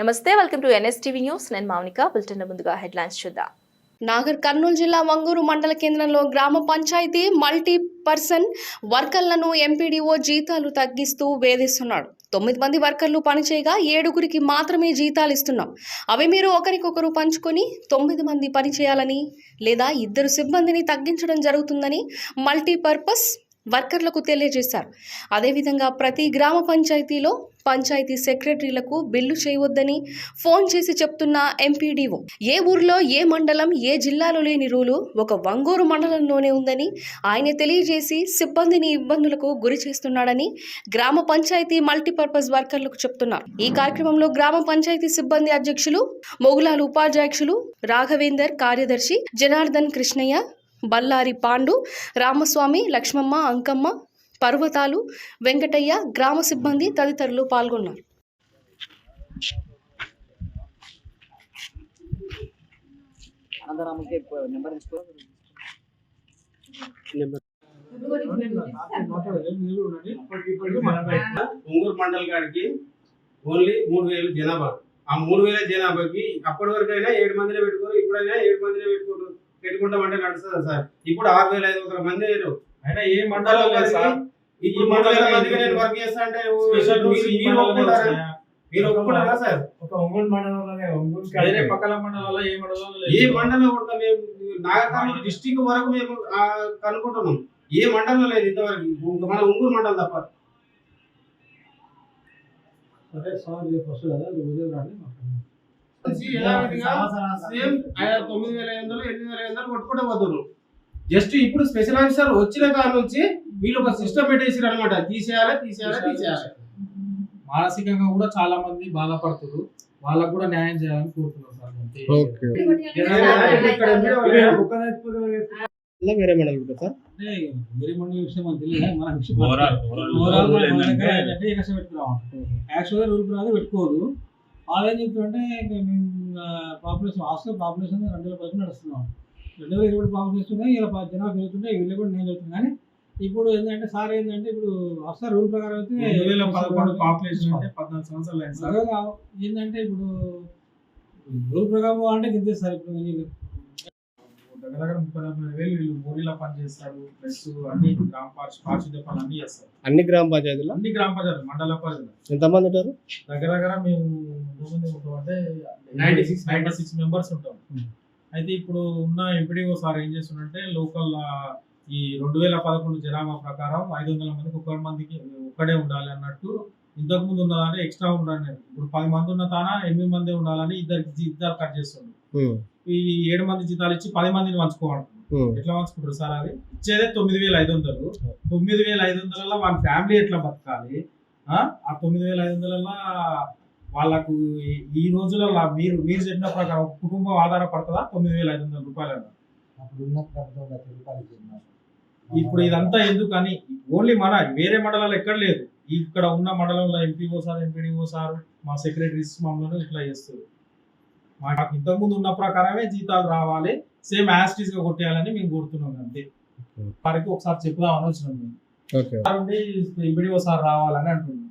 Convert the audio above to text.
నమస్తే welcome to NSTV news. నేను Mounika. Bulletin ముందుగా హెడ్లైన్స్ చూద్దాం. నాగర్ కర్నూలు జిల్లా వంగూరు మండల కేంద్రంలో గ్రామ పంచాయతీ మల్టీ పర్సన్ వర్కర్లను ఎంపీడీఓ జీతాలు తగ్గిస్తూ వేధిస్తున్నాడు. తొమ్మిది మంది వర్కర్లు పనిచేయగా ఏడుగురికి మాత్రమే జీతాలు ఇస్తున్నాం. అవి మీరు ఒకరికొకరు పంచుకొని తొమ్మిది మంది పని చేయాలని లేదా ఇద్దరు సిబ్బందిని తగ్గించడం జరుగుతుందని మల్టీపర్పస్ వర్కర్లకు తెలియజేశారు. అదేవిధంగా ప్రతి గ్రామ పంచాయతీలో పంచాయతీ సెక్రటరీలకు బిల్లు చేయవద్దని ఫోన్ చేసి చెప్తున్న ఎంపీడీఓ. ఏ ఊర్లో ఏ మండలం ఏ జిల్లాలో లేని రూలు ఒక వంగూరు మండలంలోనే ఉందని ఆయన తెలియజేసి సిబ్బందిని ఇబ్బందులకు గురి చేస్తున్నాడని గ్రామ పంచాయతీ మల్టీపర్పస్ వర్కర్లకు చెప్తున్నారు. ఈ కార్యక్రమంలో గ్రామ పంచాయతీ సిబ్బంది అధ్యక్షులు మొగులాలు ఉపాధ్యక్షులు రాఘవేందర్ కార్యదర్శి జనార్దన్ కృష్ణయ్య బల్లారి పాండు రామస్వామి లక్ష్మమ్మ అంకమ్మ పర్వతాలు వెంకటయ్య గ్రామ సిబ్బంది తదితరులు పాల్గొన్నారు. మండల్ కాడికి ఓన్లీ మూడు వేలు జనాభా. ఆ మూడు వేల జనాభాకి అప్పటి వరకు అయినా ఏడు మందినే పెట్టుకోరు ఇప్పుడైనా ఏడు మందినే పెట్టుకోరు పెట్టుకుంటామంటే నడుస్తుంది సార్? ఇప్పుడు ఆరు వేల ఐదు వందల మంది లేరు. అయినా ఏ మండలం లేదు సార్. ఈ మందికి నేను వర్క్ చేస్తా అంటే స్పెషల్ మీరు- ఈ మీరు మండలంలో ఒప్పుకుంటారా? వచ్చినాయా? మీరు ఒప్పుకుంటారా సార్? ఒక ఒంగోలు మండలంలోనే ఒంగోలు వేరే పక్కల మండలాల్లో ఏ మండలంలో ఏ లేదు మండలం కూడా మేము నాగర్కర్నూలు డిస్టిక్ వరకు మేము కనుక్కుంటున్నాం. ఏ మండలం లేదు ఇంతవరకు. మన ఒంగూరు మండలం తప్ప. సరే సార్ రేపు వస్తుంది కదా రేపు ఉదయం రండి యథావిధిగా సేమ్ ఐదు- తొమ్మిది వేల ఐదు వందలు ఎనిమిది వేల ఐదు వందలు కొట్టుకుంటే పోతున్నారు. జస్ట్ ఇప్పుడు స్పెషల్ ఆఫీసర్ వచ్చిన కాడ నుంచి వీళ్ళు ఒక సిస్టమ్ పెట్టేసారు అనమాట తీసేయాలి తీసేయాలి. తీసేయాలి. మానసికంగా కూడా చాలా మంది బాధపడుతున్నారు వాళ్ళకు కూడా న్యాయం చేయాలని కోరుతున్నాం సార్ వేరే మండలి విషయం మనకు తెలియదు. మన విషయం యాక్చువల్గా రూల్ ప్రకారం పెట్టుకోదు. వాళ్ళు ఏం చెప్తారంటే ఇంకా మేము పాపులేషన్ హాస్టల్ పాపులేషన్ రెండు వేల పదకొండు నడుస్తున్నాం. రెండు వేల ఇరవై పాపులేషన్ ఉన్నాయి. ఇలా ప- జనాభా పెరుగుతుంటే వీళ్ళు కూడా నేను చెప్తున్నాను కానీ ఇప్పుడు ఏంటంటే సార్ ఏంటంటే ఇప్పుడు హాస్టల్ రూల్ ప్రకారం అయితే రెండు వేల పదకొండు పాపులేషన్ అంటే పద్నాలుగు సంవత్సరాలు అయింది సార్. సరే, ఏంటంటే ఇప్పుడు రూల్ ప్రకారం అంటే సార్ ఇప్పుడు వీళ్ళు దగ్గర దగ్గర ముప్పై నలభై వేలు వీళ్ళు ఊరిలో పని చేస్తారు ప్లస్ అన్ని గ్రామ పారిశుద్ధ్య పనులు అన్ని చేస్తారు. అన్ని గ్రామ పంచాయతీలో? అన్ని గ్రామ పంచాయతీ మండల పరిధిలో. ఎంతమంది ఉంటారు? దగ్గర దగ్గర మేము ఎంతమంది ఉంటాం అంటే 96 నైన్టీ సిక్స్ మెంబర్స్ ఉంటాం. అయితే ఇప్పుడు ఉన్న ఎంపీడీఓ సార్ ఏం చేస్తుందంటే లోకల్ ఈ రెండు వేల పదకొండు జనాభా ప్రకారం ఐదు వందల మందికి ఒక మందికి ఒక్కడే ఉండాలి అన్నట్టు ఇంతకు ముందు ఉన్నదంటే ఎక్స్ట్రా ఉండాలి. ఇప్పుడు పది మంది ఉన్న తాన ఎనిమిది మంది ఉండాలని ఇద్దరికి జీ- ఇద్దరు కట్ చేస్తుంది ఈ ఏడు మంది జీతాలు ఇచ్చి పది మందిని ఉమ్, ఎట్లా పంచుకుంటారు సార్ అది? ఇచ్చేదే తొమ్మిది వేల ఐదు వందలు. తొమ్మిది వేల ఐదు వందలలో వాళ్ళ ఫ్యామిలీ ఎట్లా బతకాలి? ఆ? తొమ్మిది వేల ఐదు వందలలో వాళ్ళకు ఈ- రోజులలో మీరు మీరు చెప్పిన ప్రకారం ఒక కుటుంబం ఆధారపడుతుందా? తొమ్మిది వేల ఐదు వందల రూపాయలు ఇప్పుడు ఇదంతా ఎందుకని ఓన్లీ మన వేరే మండలాలు ఎక్కడ లేదు. ఇక్కడ ఉన్న మండలంలో ఎంపీఓ సార్ ఎంపీడీఓ సార్ మా సెక్రటరీస్ మమ్మల్ని ఇట్లా చేస్తారు. మాకు ఇంతకుముందు ఉన్న ప్రకారమే జీతాలు రావాలి సేమ్ యాస్టీస్గా కొట్టేయాలని మేము కోరుతున్నాం అంతే. వారికి ఒకసారి చెప్పుదామని వచ్చినాం మేము. ఎంపీడీఓ సార్ రావాలని అంటున్నాం.